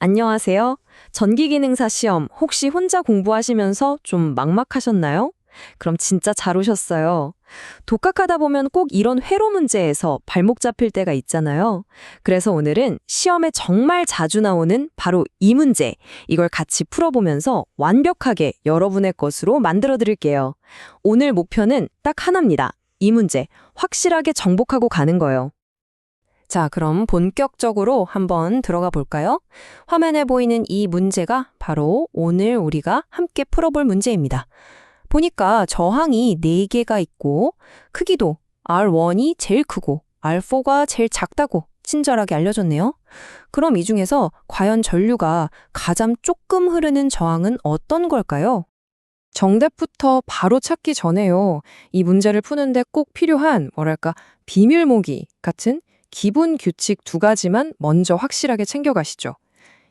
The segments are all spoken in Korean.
안녕하세요. 전기기능사 시험 혹시 혼자 공부하시면서 좀 막막하셨나요? 그럼 진짜 잘 오셨어요. 독학하다 보면 꼭 이런 회로 문제에서 발목 잡힐 때가 있잖아요. 그래서 오늘은 시험에 정말 자주 나오는 바로 이 문제, 이걸 같이 풀어보면서 완벽하게 여러분의 것으로 만들어 드릴게요. 오늘 목표는 딱 하나입니다. 이 문제, 확실하게 정복하고 가는 거예요. 자, 그럼 본격적으로 한번 들어가 볼까요? 화면에 보이는 이 문제가 바로 오늘 우리가 함께 풀어볼 문제입니다. 보니까 저항이 4개가 있고 크기도 R1이 제일 크고 R4가 제일 작다고 친절하게 알려줬네요. 그럼 이 중에서 과연 전류가 가장 조금 흐르는 저항은 어떤 걸까요? 정답부터 바로 찾기 전에요. 이 문제를 푸는데 꼭 필요한 뭐랄까 비밀모기 같은 기본 규칙 두 가지만 먼저 확실하게 챙겨가시죠.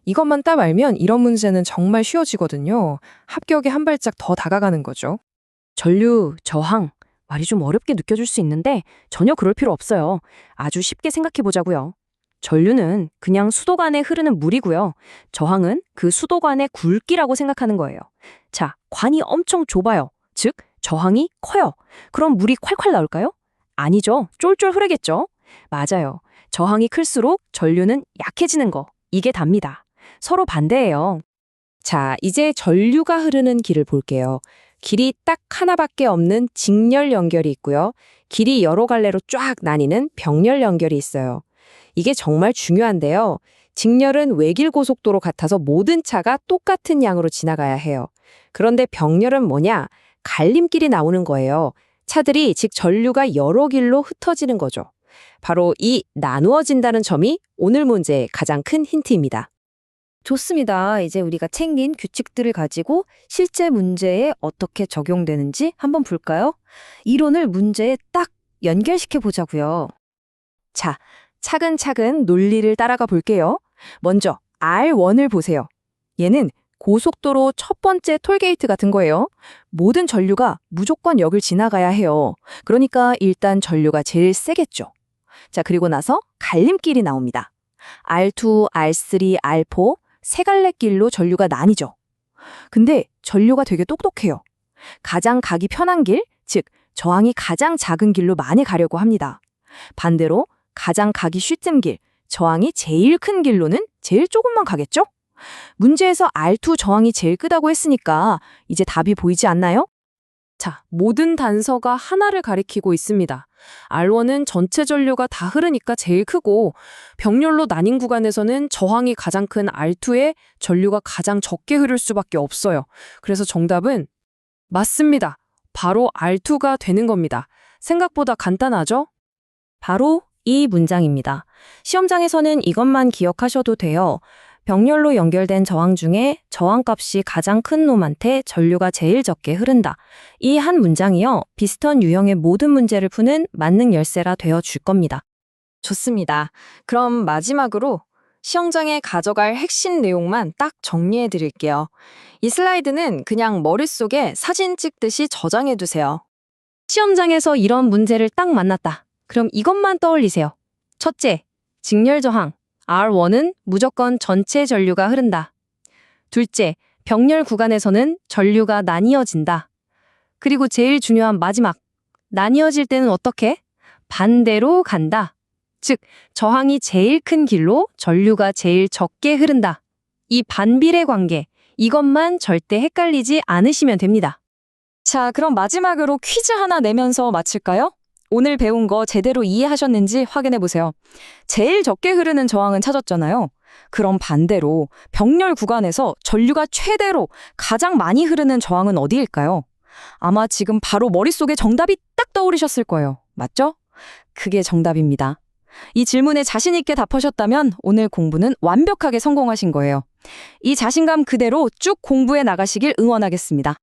이것만 딱 알면 이런 문제는 정말 쉬워지거든요. 합격에 한 발짝 더 다가가는 거죠. 전류, 저항, 말이 좀 어렵게 느껴질 수 있는데 전혀 그럴 필요 없어요. 아주 쉽게 생각해 보자고요. 전류는 그냥 수도관에 흐르는 물이고요. 저항은 그 수도관의 굵기라고 생각하는 거예요. 자, 관이 엄청 좁아요. 즉, 저항이 커요. 그럼 물이 콸콸 나올까요? 아니죠. 쫄쫄 흐르겠죠. 맞아요. 저항이 클수록 전류는 약해지는 거. 이게 답니다. 서로 반대예요. 자, 이제 전류가 흐르는 길을 볼게요. 길이 딱 하나밖에 없는 직렬 연결이 있고요. 길이 여러 갈래로 쫙 나뉘는 병렬 연결이 있어요. 이게 정말 중요한데요. 직렬은 외길 고속도로 같아서 모든 차가 똑같은 양으로 지나가야 해요. 그런데 병렬은 뭐냐? 갈림길이 나오는 거예요. 차들이 즉 전류가 여러 길로 흩어지는 거죠. 바로 이 나누어진다는 점이 오늘 문제의 가장 큰 힌트입니다. 좋습니다. 이제 우리가 챙긴 규칙들을 가지고 실제 문제에 어떻게 적용되는지 한번 볼까요? 이론을 문제에 딱 연결시켜 보자고요. 자, 차근차근 논리를 따라가 볼게요. 먼저 R1을 보세요. 얘는 고속도로 첫 번째 톨게이트 같은 거예요. 모든 전류가 무조건 여길 지나가야 해요. 그러니까 일단 전류가 제일 세겠죠. 자, 그리고 나서 갈림길이 나옵니다. R2, R3, R4 세 갈래 길로 전류가 나뉘죠. 근데 전류가 되게 똑똑해요. 가장 가기 편한 길, 즉 저항이 가장 작은 길로 많이 가려고 합니다. 반대로 가장 가기 쉬운 길, 저항이 제일 큰 길로는 제일 조금만 가겠죠? 문제에서 R2 저항이 제일 크다고 했으니까 이제 답이 보이지 않나요? 자, 모든 단서가 하나를 가리키고 있습니다. R1은 전체 전류가 다 흐르니까 제일 크고 병렬로 나뉜 구간에서는 저항이 가장 큰 R2에 전류가 가장 적게 흐를 수밖에 없어요. 그래서 정답은 맞습니다. 바로 R2가 되는 겁니다. 생각보다 간단하죠? 바로 이 문장입니다. 시험장에서는 이것만 기억하셔도 돼요. 병렬로 연결된 저항 중에 저항값이 가장 큰 놈한테 전류가 제일 적게 흐른다. 이 한 문장이요. 비스턴 유형의 모든 문제를 푸는 만능 열쇠라 되어 줄 겁니다. 좋습니다. 그럼 마지막으로 시험장에 가져갈 핵심 내용만 딱 정리해 드릴게요. 이 슬라이드는 그냥 머릿속에 사진 찍듯이 저장해 두세요. 시험장에서 이런 문제를 딱 만났다. 그럼 이것만 떠올리세요. 첫째, 직렬 저항. R1은 무조건 전체 전류가 흐른다. 둘째, 병렬 구간에서는 전류가 나뉘어진다. 그리고 제일 중요한 마지막, 나뉘어질 때는 어떻게? 반대로 간다. 즉, 저항이 제일 큰 길로 전류가 제일 적게 흐른다. 이 반비례 관계, 이것만 절대 헷갈리지 않으시면 됩니다. 자, 그럼 마지막으로 퀴즈 하나 내면서 마칠까요? 오늘 배운 거 제대로 이해하셨는지 확인해 보세요. 제일 적게 흐르는 저항은 찾았잖아요. 그럼 반대로 병렬 구간에서 전류가 최대로 가장 많이 흐르는 저항은 어디일까요? 아마 지금 바로 머릿속에 정답이 딱 떠오르셨을 거예요. 맞죠? 그게 정답입니다. 이 질문에 자신 있게 답하셨다면 오늘 공부는 완벽하게 성공하신 거예요. 이 자신감 그대로 쭉 공부해 나가시길 응원하겠습니다.